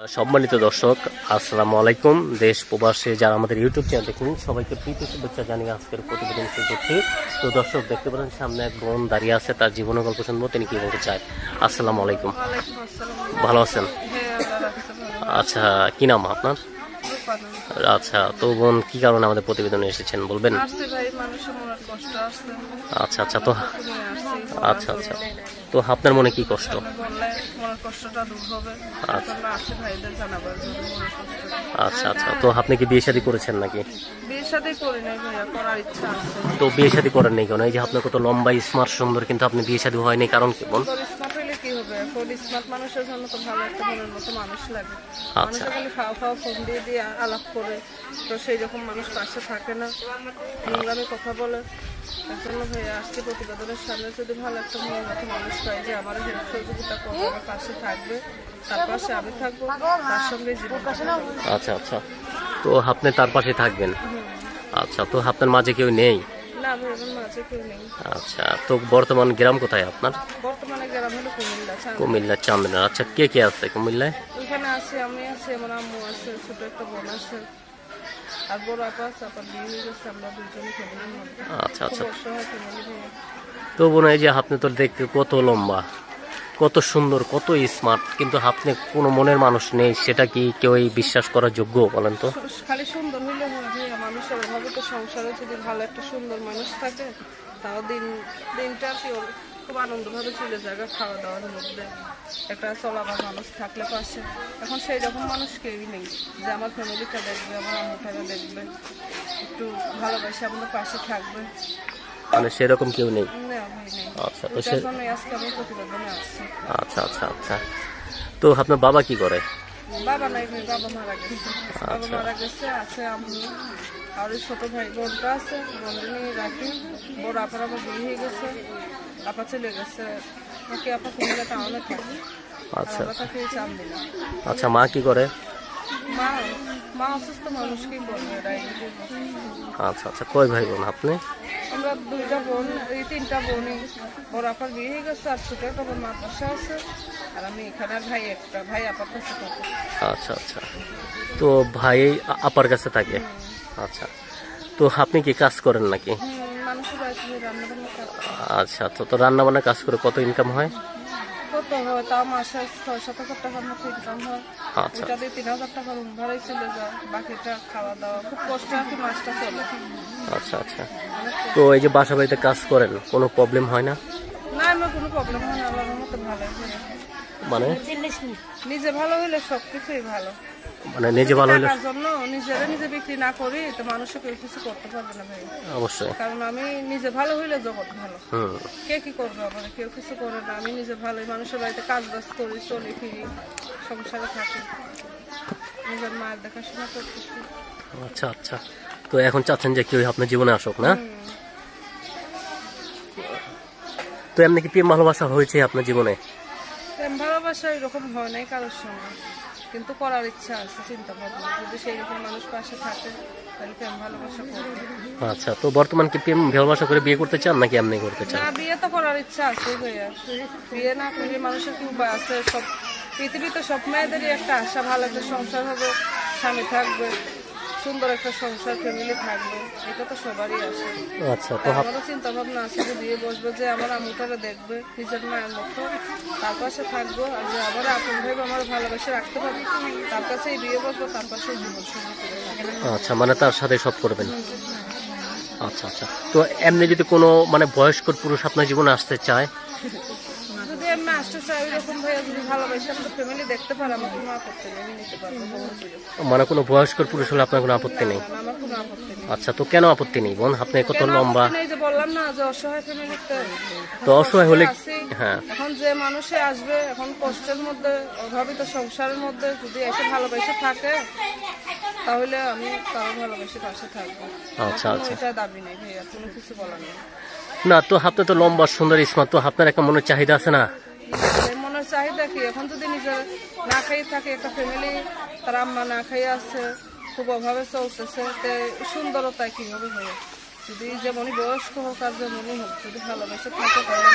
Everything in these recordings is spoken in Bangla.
সম্মানিত দর্শক, আসসালামু আলাইকুম। দেশ প্রবাসে যারা আমাদের ইউটিউব চ্যানেল দেখুন, সবাইকে প্রীতি শুভেচ্ছা জানিয়ে আজকের প্রতিবেদন শুরু করছি। তো দর্শক, দেখতে পারেন সামনে এক বোন দাঁড়িয়ে আছে, তার জীবনের গল্প শুনব, তিনি কি বলতে চায়? আসসালামু আলাইকুম। ভালো আছেন? আচ্ছা কি নাম আপনার? আচ্ছা তো বোন, কি কারণে আমাদের প্রতিবেদনে এসেছেন, বলবেন? আচ্ছা আচ্ছা তো আচ্ছা আচ্ছা। তো আপনার মনে কি কষ্ট? মনের কষ্টটা দূর হবে। ভাইদের কষ্টটা আচ্ছা আচ্ছা। তো আপনি কি বিয়ে শাদী করেছেন নাকি? বিয়ের সাথে করি নাই ভাইয়া করার ইচ্ছা আছে। তো বিয়ে শাদী করেন নাই কেন? এই যে আপনার কত লম্বা স্মার্ট সুন্দর কিন্তু আপনি বিয়ে শাদী হয়নি কারণ কি বোন স্মার্ট হইলে কি হবে? এখন স্মার্ট মানুষের জন্য তো ভালো একটা মনের মতো মানুষ লাগে। আচ্ছা। খালি খাওয়া খাওয়া ফোন দিয়ে দিয়ে আলাপ করে তো সেই রকম মানুষ পাশে থাকে না। নোংরামে কথা বলে। তার জন্য ভাইয়া আসছে প্রতিবেদনের সামনে যদি ভালো একটা মনের মতো মানুষ পাই যে আমার হেল্প সহযোগিতা করবে আমার পাশে থাকবে তার পাশে আমি থাকব তার সঙ্গে জীবন আচ্ছা আচ্ছা। তো আপনি তার পাশে থাকবেন? আচ্ছা তো আপনার মাঝে কেউ নেই? আচ্ছা তো বর্তমান গ্রাম কোথায় আপনার? বর্তমানে গ্রাম হলো কুমিল্লা কুমিল্লা আচ্ছা কে কে আছে কুমিল্লায়? আছে আমি আছি আমার আম্মু আছে ছোট একটা বোন আছে। আর বড় আপা আপার বিয়ে হয়ে গেছে আমরা দুজন ফ্যামিলির মধ্যে আচ্ছা আচ্ছা। ফ্যামিলি তো বোন এই যে আপনি তো দেখতে কত লম্বা কত সুন্দর কত স্মার্ট কিন্তু আপনি কোনো মনের মানুষ নেই সেটা কি কেউ বিশ্বাস করার যোগ্য বলেন তো? খালি সুন্দর হইলে মানুষের অভাবে তো সংসারে যদি ভালো একটা সুন্দর মানুষ থাকে তাও দিন দিনটা কি খুব আনন্দভাবে চলে যায় খাওয়া দাওয়ার মধ্যে। একটা চলাবার মানুষ থাকলে পাশে এখন সেই রকম মানুষ কেউই নেই যে আমার ফ্যামিলিটা দেখবে আমার আম্মুটাকে দেখবে একটু ভালোবাসে আমাদের পাশে থাকবে। মানে সেরকম কেউ নেই? আচ্ছা তো সে আমি আচ্ছা আচ্ছা আচ্ছা। তো আপনার বাবা কি করে? বাবা নাই বাবা মারা গেছে। বাবা আচ্ছা। মারা গেছে আছে আম্মু। আর ওই ছোট ভাই বোনটা আছে নিয়ে রাখি। বড় আপার আবার বিয়ে হয়ে গেছে। আপা চলে গেছে আচ্ছা আচ্ছা মা কি করে? আচ্ছা আচ্ছা কয় ভাই বোন আপনি? আমরা দুইটা বোন এই তিনটা বোনই। বড় আপার বিয়ে হয়ে গেছে আর ছোট একটা বোন মার পাশে আছে। আর আমি এখানে ভাই একটা ভাই আপার কাছে থাকে। আচ্ছা আচ্ছা। তো ভাই আপার কাছে থাকে? আচ্ছা। তো আপনি কি কাজ করেন নাকি? আচ্ছা তো তো রান্না বান্না কাজ করে কত ইনকাম হয়? কত হয়? তাও মাসে ছয় সাত হাজার টাকার মতো ইনকাম হয়। আচ্ছা। দিয়ে তিন হাজার টাকা রুম ভাড়াই চলে যায়। বাকিটা খাওয়া দাওয়া। খুব কষ্ট কি মাসটা চলে। আচ্ছা আচ্ছা। তো এই যে বাসা বাড়িতে কাজ করেন কোনো প্রবলেম হয় না? না আমার কোনো প্রবলেম হয় না। আল্লাহর মতো ভালো মানে? নিজে ভালো হইলে সব কিছুই ভালো। মানে নিজে ভালো হলে জন্য নিজেরা নিজে বিক্রি না করি তো মানুষও কেউ কিছু করতে পারবে না ভাই। অবশ্যই। কারণ আমি নিজে ভালো হইলে জগৎ ভালো। হুম। কে কি করবে আমার? কেউ কিছু করে না। আমি নিজে ভালোই। মানুষের বাড়িতে কাজ বাজ করি চলি ফিরি সংসারে থাকি। নিজের মায়ের দেখাশোনা করতেছি। আচ্ছা আচ্ছা। তো এখন চাচ্ছেন যে কেউ আপনার জীবনে আসুক না? তো এমনি কি প্রেম ভালোবাসা হয়েছে আপনার জীবনে? প্রেম ভালোবাসা এরকম হয় নাই কারোর সঙ্গে। কিন্তু করার ইচ্ছা আছে চিন্তা ভাবনা। যদি সেই রকম মানুষ পাশে থাকে তাহলে প্রেম ভালোবাসা করবে। আচ্ছা তো বর্তমান কি প্রেম ভালোবাসা করে বিয়ে করতে চান নাকি এমনি করতে চান? না বিয়ে তো করার ইচ্ছা আছে ভাইয়া। বিয়ে না করলে মানুষের কি উপায় আছে? সব পৃথিবীতে সব মেয়েদেরই একটা আশা ভালো একটা সংসার হবে স্বামী থাকবে। সুন্দর একটা সংসার ফ্যামিলি থাকবে এটা তো সবারই আছে। আচ্ছা তো আমারও চিন্তা ভাবনা আছে যে বিয়ে বসবো যে আমার আম্মুটারে দেখবে নিজের মায়ের মতো তার পাশে থাকব আর যে আমার আপন ভাই আমার ভালোবাসে রাখতে পারবে তার কাছেই বিয়ে বসবো তার পাশে জীবন সঙ্গী আচ্ছা মানে তার সাথে সব করবেন? আচ্ছা আচ্ছা। তো এমনি যদি কোনো মানে বয়স্ক পুরুষ আপনার জীবনে আসতে চায় যদি আমি আসতে চাই ওইরকম ভাইয়া যদি ভালোবাসে আমাদের ফ্যামিলি দেখতে পারে আমার কোনো আপত্তি নেই আমি নিতে পারব মানে কোনো বয়স্ক পুরুষ হলে আপনার কোনো আপত্তি নেই? না, না, আমার কোনো আপত্তি নেই। আচ্ছা তো কেন আপত্তি নেই বোন? আপনি কত লম্বা? যে বললাম না যে অসহায় ফ্যামিলিতে তো অসহায় হলে হ্যাঁ। এখন যে মানুষে আসবে এখন কষ্টের মধ্যে অভাবিত সংসারের মধ্যে যদি এসে ভালোবেসে থাকে তাহলে আমি তার ভালোবেসে পাশে থাকব। আচ্ছা, আচ্ছা। এটা দাবি নেই ভাইয়া কোনো কিছু বলার নেই। না তো আপনি তো লম্বা সুন্দর স্মার্ট তো আপনার একটা মনের চাহিদা আছে না? মনের চাহিদা কি? এখন যদি নিজে না খাইয়ে থাকে একটা ফ্যামিলি তার আম্মা না খাইয়ে আছে খুব অভাবে চলতেছে তে সুন্দরতা কি হবে যদি যেমনই বয়স্ক হোক আর যেমনই হোক যদি ভালোবেসে থাকে তাহলে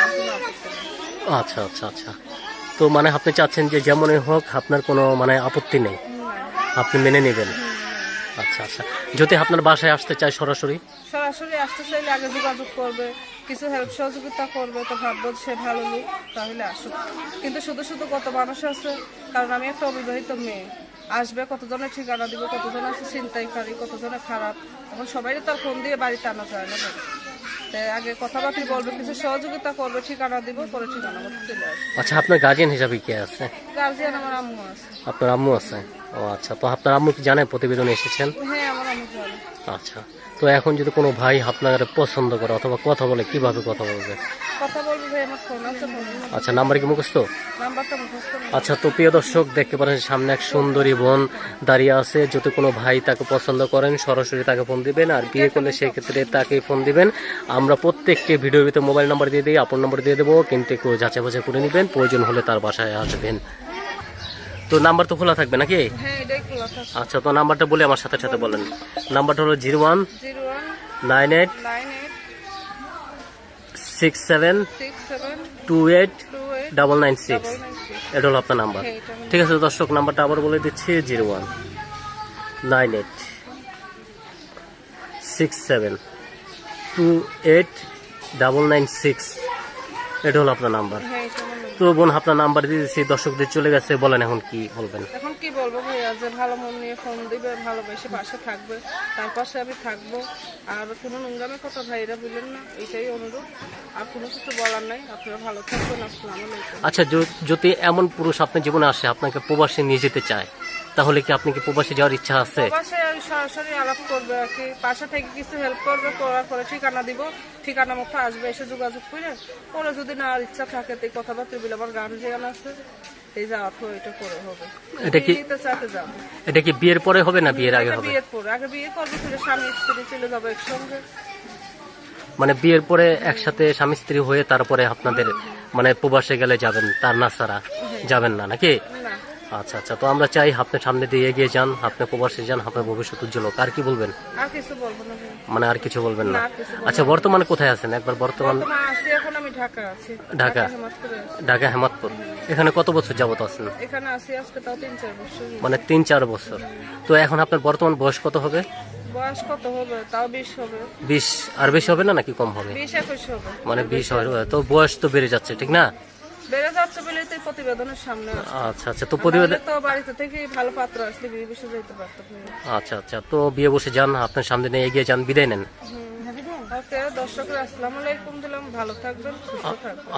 আচ্ছা আচ্ছা আচ্ছা। তো মানে আপনি চাচ্ছেন যে যেমনই হোক আপনার কোনো মানে আপত্তি নেই? আপনি মেনে নেবেন? আচ্ছা আচ্ছা। যদি আপনার বাসায় আসতে চায় সরাসরি? সরাসরি আসতে চাইলে আগে যোগাযোগ করবে, কিছু হেল্প সহযোগিতা করবে, তো ভাববো সে ভালো নেই, তাহলে আসুক। কিন্তু শুধু শুধু কত মানুষ আছে, কারণ আমি একটা অবিবাহিত মেয়ে। আসবে কতজনের ঠিকানা দিব, কতজন আছে চিন্তাইকারী কতজনের খারাপ এখন সবাই তো আর ফোন দিয়ে বাড়িতে আনা যায় না আগে কথাবার্তা বলবে কিছু সহযোগিতা করবে ঠিকানা দিব পরে ঠিকানা মতো চলে আসবে। আচ্ছা আপনার গার্জিয়ান হিসাবে কে আছে? গার্জিয়ান আমার আম্মু আছে। আপনার আম্মু আছে? ও আচ্ছা তো আপনার আম্মু কি জানে প্রতিবেদন এসেছেন? হ্যাঁ আমার আম্মু জানে। আচ্ছা। তো এখন যদি কোনো ভাই আপনার পছন্দ করে অথবা কথা বলে কীভাবে কথা বলবে? আচ্ছা নাম্বার কি মুখস্থ? নেই। আচ্ছা তো প্রিয় দর্শক দেখতে পারেন সামনে এক সুন্দরী বোন দাঁড়িয়ে আছে। যদি কোনো ভাই তাকে পছন্দ করেন সরাসরি তাকে ফোন দিবেন আর বিয়ে করলে সেক্ষেত্রে তাকে ফোন দিবেন। আমরা প্রত্যেককে ভিডিওর ভিতরে মোবাইল নাম্বার দিয়ে দিই আপন নাম্বার দিয়ে দেবো কিন্তু একটু যাচাই বাছাই করে নেবেন। প্রয়োজন হলে তার বাসায় আসবেন। তো নাম্বার তো খোলা থাকবে নাকি? হ্যাঁ আচ্ছা তো নাম্বারটা বলে আমার সাথে সাথে বলেন। নাম্বারটা হলো zero one nine eight six seven two eight double nine six. এটা হলো আপনার নাম্বার। হ্যাঁ ঠিক আছে দর্শক নাম্বারটা আবার বলে দিচ্ছি zero one nine eight six seven two eight double nine six. এটা হলো আপনার নাম্বার। তো বোন আপনার নাম্বার দিয়ে দর্শকদের চলে গেছে বলেন এখন কি বলবেন? কি বলব ভাইয়া যে ভালো মন নিয়ে ফোন দিবে ভালোবেসে পাশে থাকবে তার পাশে আমি থাকব। আর কোনো নোংরামে কথা ভাইরা বললেন না এটাই অনুরোধ। আর কোনো কিছু বলার নাই আপনারা ভালো থাকবেন আসসালামু আলাইকুম। আচ্ছা যদি এমন পুরুষ আপনার জীবনে আসে আপনাকে প্রবাসে নিয়ে যেতে চায় তাহলে কি আপনি কি প্রবাসে যাওয়ার ইচ্ছা আছে? আমি সরাসরি আলাপ করবে আর কি। পাশে থেকে কিছু হেল্প করবে করার পরে ঠিকানা দিব। ঠিকানা মতো আসবে এসে যোগাযোগ করে। ওরা যদি না ইচ্ছা থাকে তো কথাবার্তা বলে আমার গার্জিয়ান আছে। এই এটা করে হবে। এটা কি- এটা বিয়ের পরে হবে না বিয়ের আগে হবে? বিয়ের পরে। আগে বিয়ে করবে ফিরে স্বামী স্ত্রী চলে যাব একসঙ্গে। মানে বিয়ের পরে একসাথে স্বামী স্ত্রী হয়ে তারপরে আপনাদের মানে প্রবাসে গেলে যাবেন তার না ছাড়া যাবেন না নাকি? আচ্ছা আচ্ছা তো আমরা চাই আপনি সামনে দিয়ে এগিয়ে যান আপনি প্রবাসে যান আপনার ভবিষ্যৎ উজ্জ্বল হোক। আর কি বলবেন? আর কিছু বলব না মানে আর কিছু বলবেন না? আচ্ছা বর্তমানে কোথায় আছেন? একবার বর্তমান আছি এখন আমি ঢাকা আছি। ঢাকা? ঢাকা হেমাদপুর এখানে কত বছর যাবত আছেন? এখানে আছি আজকে তাও তিন চার বছর মানে তিন চার বছর। তো এখন আপনার বর্তমান বয়স কত হবে? বয়স কত হবে? তাও বিশ হবে। বিশ। আর বেশি হবে না নাকি কম হবে? হবে। মানে বিশ হবে। তো বয়স তো বেড়ে যাচ্ছে ঠিক না? বেড়ে যাচ্ছে বলে তো প্রতিবেদনের সামনে আচ্ছা আচ্ছা তো প্রতিবেদন তো বাড়িতে থেকে ভালো পাত্র আসলে বিয়ে বসে যেতে পারতো আচ্ছা আচ্ছা তো বিয়ে বসে যান আপনার সামনে নিয়ে এগিয়ে যান বিদায় নেন।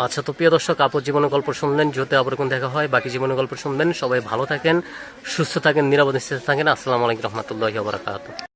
আচ্ছা তো প্রিয় দর্শক আপর জীবনের গল্প শুনলেন যদি আবার কোন দেখা হয় বাকি জীবনের গল্প শুনবেন সবাই ভালো থাকেন সুস্থ থাকেন নিরাপদ থাকেন আসসালামু আলাইকুম রহমতুল্লাহ বারাকাতুহ।